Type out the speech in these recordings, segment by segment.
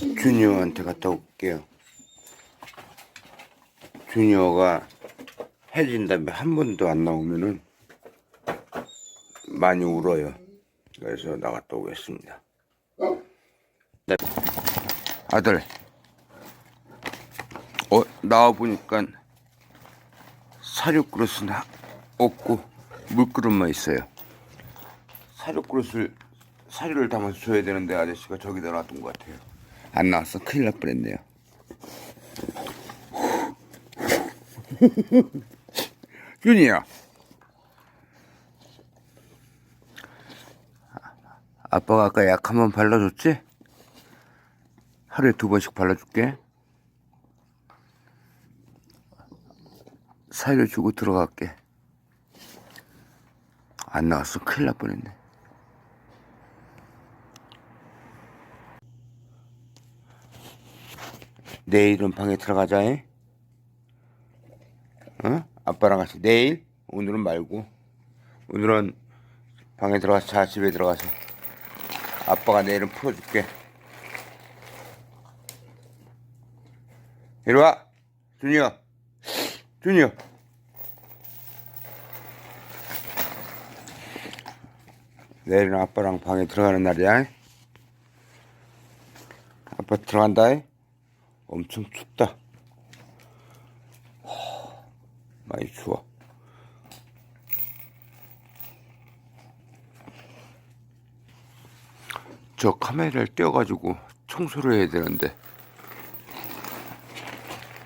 주니어한테 갔다 올게요. 주니어가 해진 다음에 한 번도 안 나오면은 많이 울어요. 그래서 나갔다 오겠습니다. 네. 아들, 어, 나와 보니까 사료 그릇은 하- 없고 물그릇만 있어요. 사료 그릇을 사료를 담아서 줘야 되는데 아저씨가 저기다 놔둔 것 같아요. 안 나왔어. 큰일 날 뻔했네요. 윤이야. 아빠가 아까 약 한 번 발라줬지? 하루에 두 번씩 발라줄게. 사료 주고 들어갈게. 안 나왔어. 큰일 날 뻔했네. 내일은 방에 들어가자. 잉? 어? 아빠랑 같이 내일? 오늘은 말고. 오늘은 방에 들어가서 자 집에 들어가서 아빠가 내일은 풀어줄게. 이리 와, 준이야, 준이야. 내일은 아빠랑 방에 들어가는 날이야. 아빠 들어간다. 엄청 춥다. 하, 많이 추워. 저 카메라를 떼어가지고 청소를 해야 되는데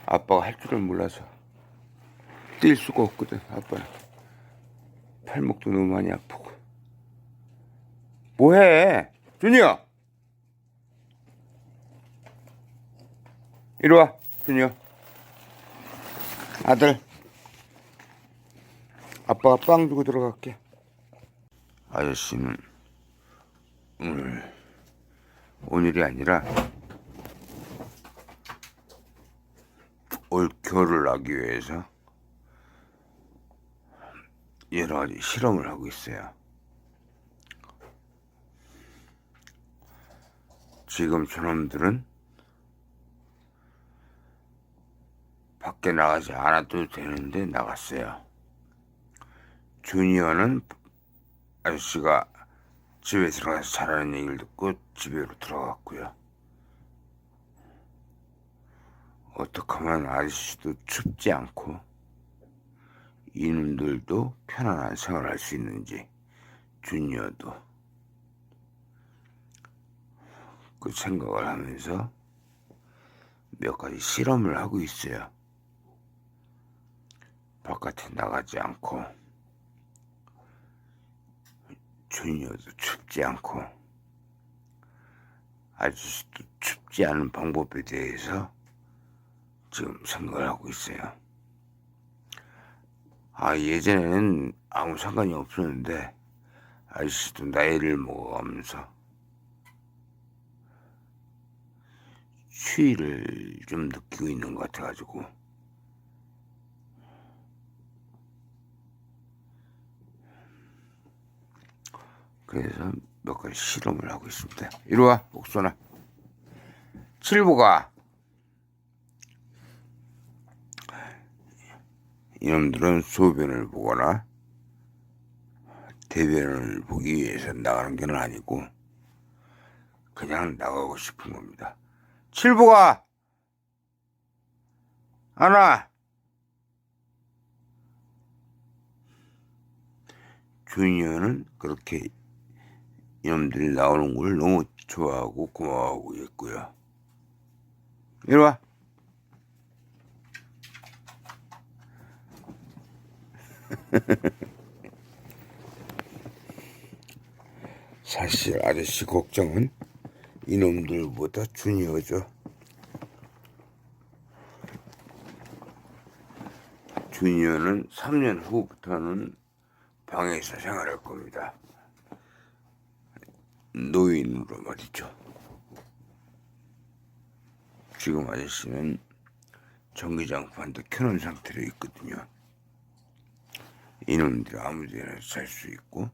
아빠가 할 줄을 몰라서 뛸 수가 없거든 아빠 팔목도 너무 많이 아프고 뭐해 준이야 이리 와 준이야 아들. 아빠가 빵 주고 들어갈게. 아저씨는 오늘 오늘이 아니라 올 겨울을 나기 위해서 여러 가지 실험을 하고 있어요. 지금 저놈들은 밖에 나가지 않아도 되는데 나갔어요. 주니어는 아저씨가 집에 들어가서 잘하는 얘기를 듣고 집으로 들어갔고요. 어떻게 하면 아저씨도 춥지 않고 이놈들도 편안한 생활을 할수 있는지 주니어도 그 생각을 하면서 몇 가지 실험을 하고 있어요. 바깥에 나가지 않고 주니어도 춥지 않고 아저씨도 춥지 않은 방법에 대해서 지금 생각을 하고 있어요. 아, 예전에는 아무 상관이 없었는데, 아저씨도 나이를 먹어가면서, 추위를 좀 느끼고 있는 것 같아가지고, 그래서 몇 가지 실험을 하고 있습니다. 이리 와, 옥선아. 칠보가 이놈들은 소변을 보거나 대변을 보기 위해서 나가는 게 아니고 그냥 나가고 싶은 겁니다. 칠보가 하나 주니어는 그렇게 이놈들이 나오는 걸 너무 좋아하고 고마워하고 있고요. 이리 와. 사실 아저씨 걱정은 이놈들보다 주니어죠. 주니어는 3년 후부터는 방에서 생활할 겁니다. 노인으로 말이죠. 지금 아저씨는 전기장판도 켜놓은 상태로 있거든요. 이놈들 아무 데나 살 수 있고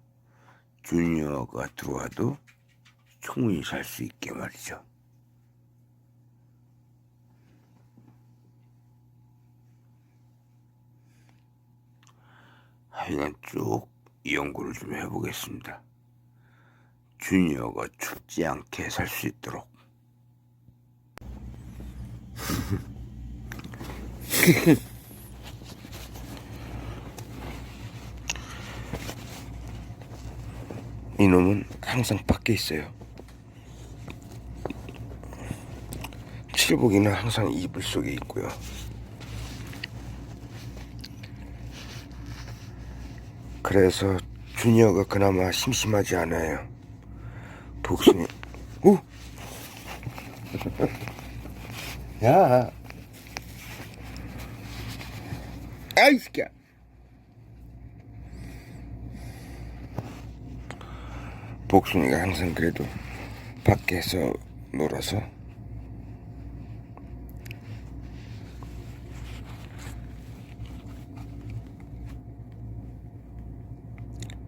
주니어가 들어와도 충분히 살 수 있게 말이죠. 하여간 쭉 연구를 좀 해보겠습니다. 주니어가 춥지 않게 살 수 있도록. 이놈은 항상 밖에 있어요. 칠복이는 항상 이불 속에 있고요. 그래서 주니어가 그나마 심심하지 않아요. 복순이, 오! 야! 아이, 새끼야! 복순이가 항상 그래도 밖에서 놀아서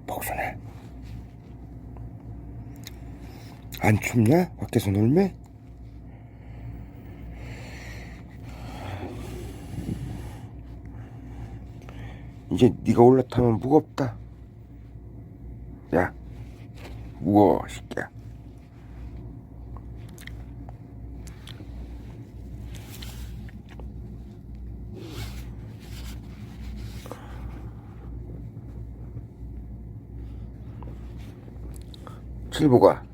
복순아 안 춥냐? 밖에서 놀면? 이제 네가 올라타면 무겁다 야 무거워 새끼야 칠보가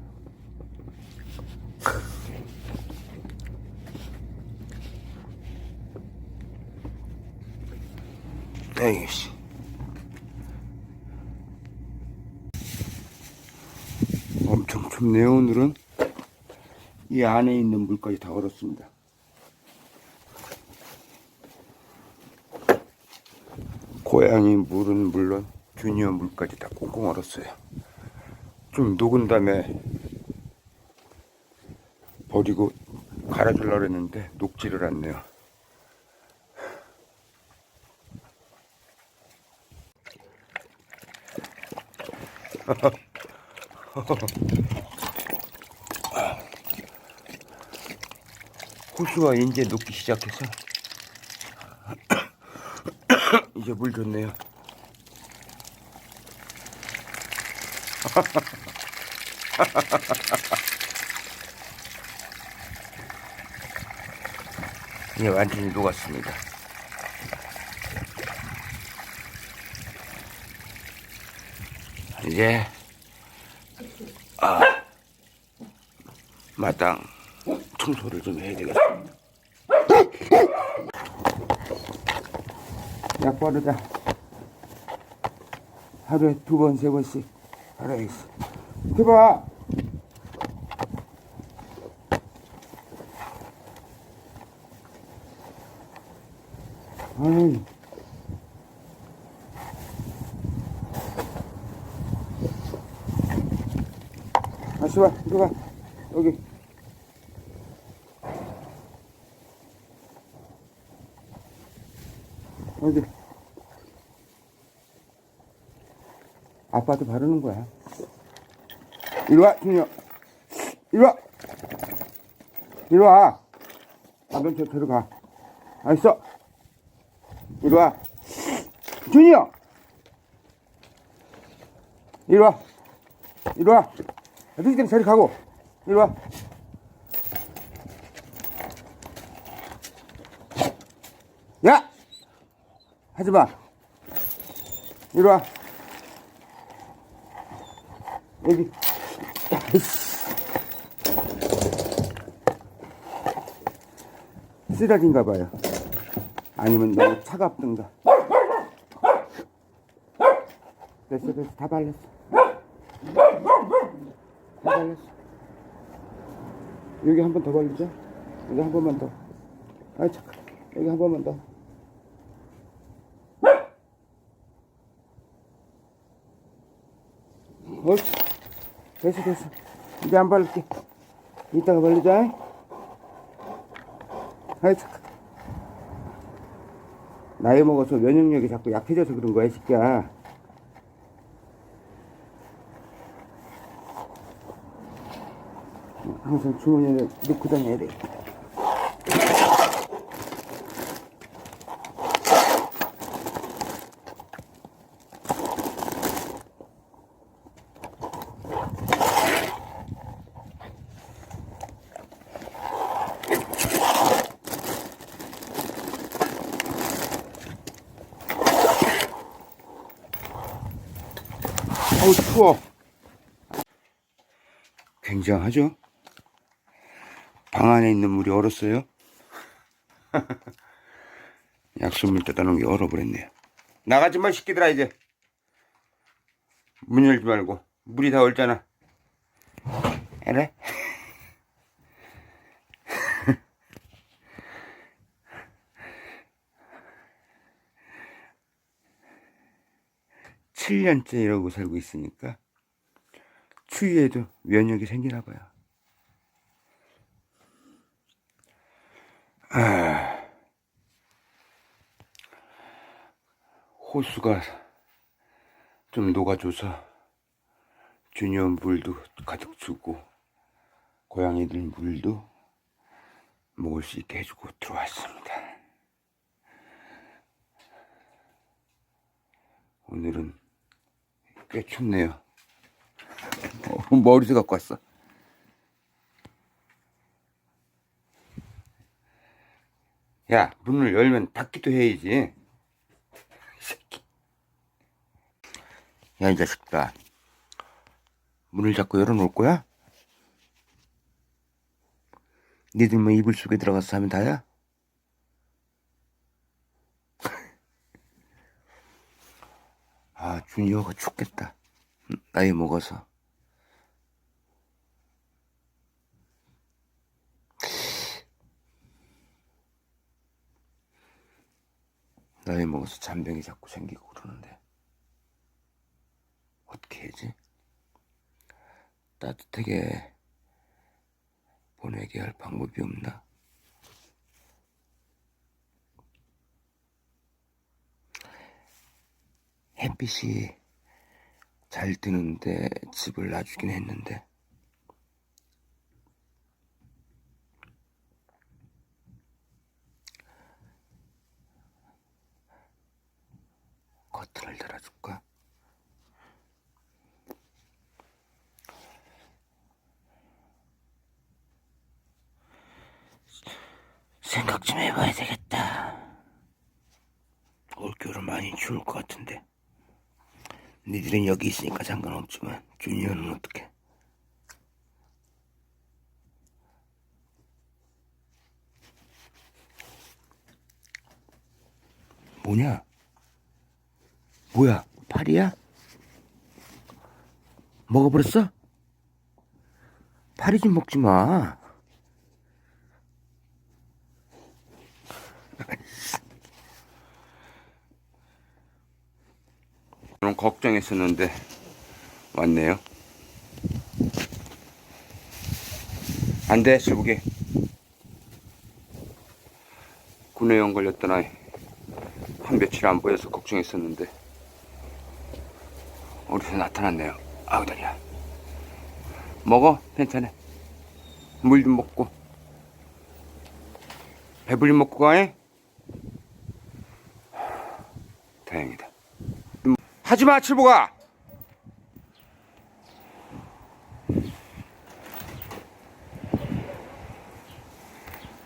에이씨 엄청 춥네요 오늘은. 이 안에 있는 물까지 다 얼었습니다. 고양이 물은 물론 주니어 물까지 다 꽁꽁 얼었어요. 좀 녹은 다음에 버리고 갈아주려고 했는데 녹지를 않네요 호수가 이제 녹기 시작해서 이제 물 좋네요. 이제 완전히 녹았습니다. 이제 아 마땅 청소를 좀 해야 되겠습니다. 약 바르자. 하루에 두 번, 세 번씩 바라야겠어. 해봐. 아이. 다시 와, 이리 와. 여기. 어디? 아빠도 바르는 거야. 이리 와, 준이야. 이리 와. 이리 와. 아, 넌저 들어가. 알았어. 이리 와. 준이야. 이리 와. 이리 와. 너희들은 저리 가고. 이리 와. 야! 하지 마. 이리 와. 여기. 쓰러진가 봐요. 아니면 너무 차갑든가. 됐어, 됐어. 다 발랐어. 다 발랐어. 여기 한 번더 발리자. 여기 한 번만 더. 아이, 잠깐. 여기 한 번만 더. 옳지. 됐어, 됐어. 이제 안 바를게. 이따가 바르자. 아이, 잠깐. 나이 먹어서 면역력이 자꾸 약해져서 그런 거야, 이 새끼야. 항상 주머니에 넣고 다녀야 돼. 어우 추워 굉장하죠 방 안에 있는 물이 얼었어요? 약수물 떠다 놓은 게 얼어버렸네요 나가지 마 새끼들아 이제. 문 열지 말고. 물이 다 얼잖아. 그래? 칠 년째 이러고 살고 있으니까 추위에도 면역이 생기나 봐요. 아, 호수가 좀 녹아줘서 주니어 물도 가득 주고 고양이들 물도 먹을 수 있게 해주고 들어왔습니다. 오늘은 꽤 춥네요. 어, 머리도 갖고 왔어. 야, 문을 열면 닫기도 해야지. 이 새끼. 야, 이 자식들아. 문을 자꾸 열어놓을 거야? 니들만 이불 속에 들어가서 자면 다야? 아, 주니어가 춥겠다. 음, 나이 먹어서. 나이 먹어서 잔병이 자꾸 생기고 그러는데. 어떻게 해야지? 따뜻하게 보내게 할 방법이 없나? 햇빛이 잘 드는데 집을 놔주긴 했는데 커튼을 달아줄까? 생각 좀 해봐야 되겠다. 올겨울은 많이 추울 것 같은데. 니들은 여기 있으니까 상관없지만 주니어는 어떻게? 뭐냐? 뭐야? 파리야? 먹어버렸어? 파리 좀 먹지 마. 그럼 걱정했었는데 왔네요. 안 돼 슬부게 구내염 걸렸던 아이 한 며칠 안 보여서 걱정했었는데 어디서 나타났네요. 아우 다리야. 먹어 괜찮아. 물 좀 먹고 배불리 먹고 가해. 다행이다. 하지마 칠보가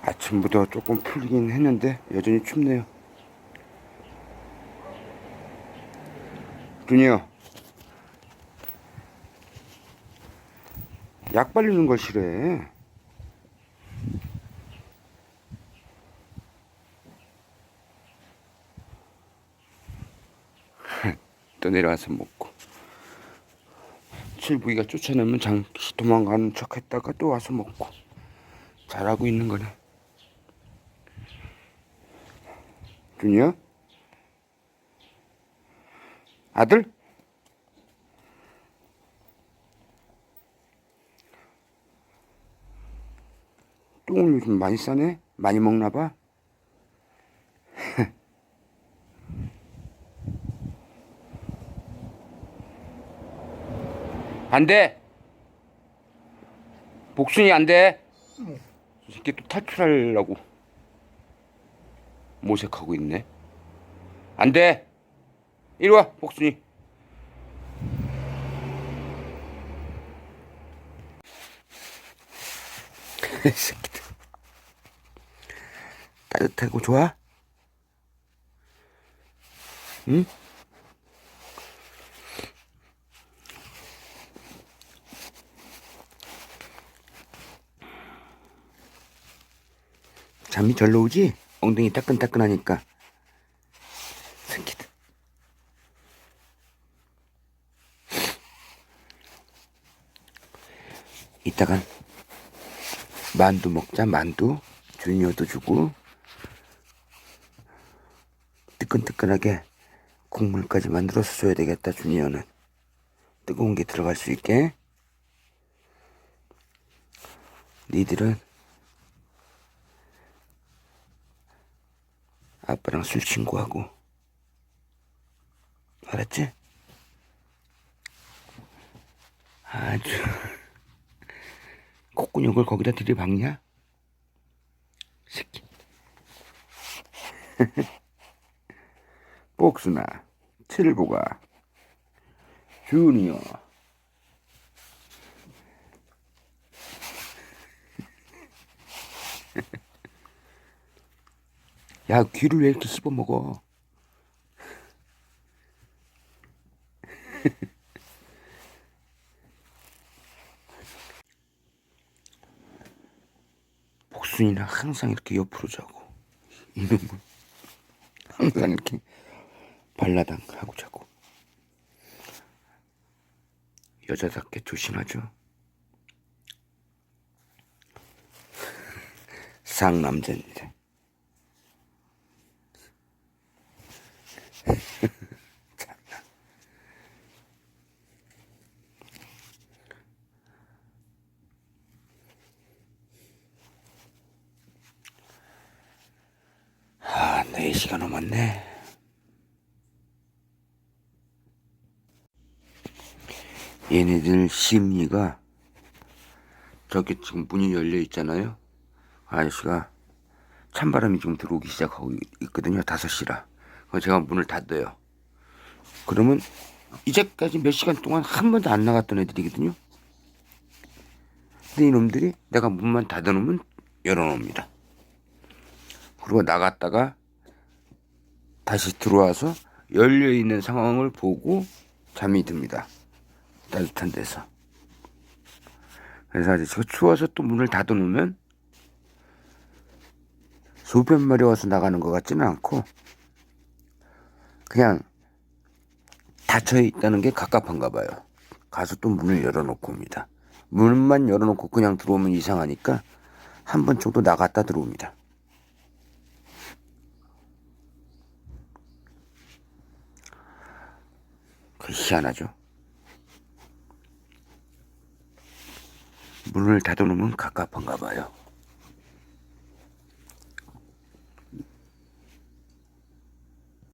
아침보다 조금 풀리긴 했는데 여전히 춥네요 준이야 약 바르는 걸 싫어해 또 내려와서 먹고 칠부기가 쫓아내면 잠시 도망가는 척 했다가 또 와서 먹고 잘하고 있는 거네 준이야? 아들? 똥을 요즘 많이 싸네? 많이 먹나 봐? 안 돼. 복순이 안 돼. 이 새끼 또 탈출하려고 모색하고 있네. 안 돼. 이리 와, 복순이. 이 새끼들. 따뜻하고 좋아? 응? 잠이 절로 오지? 엉덩이 따끈따끈하니까. 새끼들. 이따간 만두 먹자, 만두. 준이어도 주고. 뜨끈뜨끈하게 국물까지 만들어서 줘야 되겠다 주니어는 뜨거운 게 들어갈 수 있게 니들은 아빠랑 술 친구하고 알았지? 아주 콧구녕을 거기다 들이박냐? 새끼 복순아 칠보가 주니어 야 귀를 왜 이렇게 씹어먹어? 복순이는 항상 이렇게 옆으로 자고 이놈은 항상 이렇게 발라당 하고 자고 여자답게 조심하죠 상남자인데. 아, 4시간 넘었네. 얘네들 심리가 저기 지금 문이 열려 있잖아요. 아저씨가 찬바람이 좀 들어오기 시작하고 있거든요. 5시라. 그래서 제가 문을 닫아요. 그러면 이제까지 몇 시간 동안 한 번도 안 나갔던 애들이거든요. 근데 이놈들이 내가 문만 닫아놓으면 열어놓습니다. 그리고 나갔다가 다시 들어와서 열려있는 상황을 보고 잠이 듭니다. 따뜻한 데서. 그래서 아저씨가 추워서 또 문을 닫아놓으면 소변 마려워서 나가는 것 같지는 않고 그냥 닫혀 있다는 게 갑갑한가 봐요. 가서 또 문을 열어놓고 옵니다. 문만 열어놓고 그냥 들어오면 이상하니까 한 번 정도 나갔다 들어옵니다. 그 희한하죠. 문을 닫아놓으면 갑갑한가 봐요.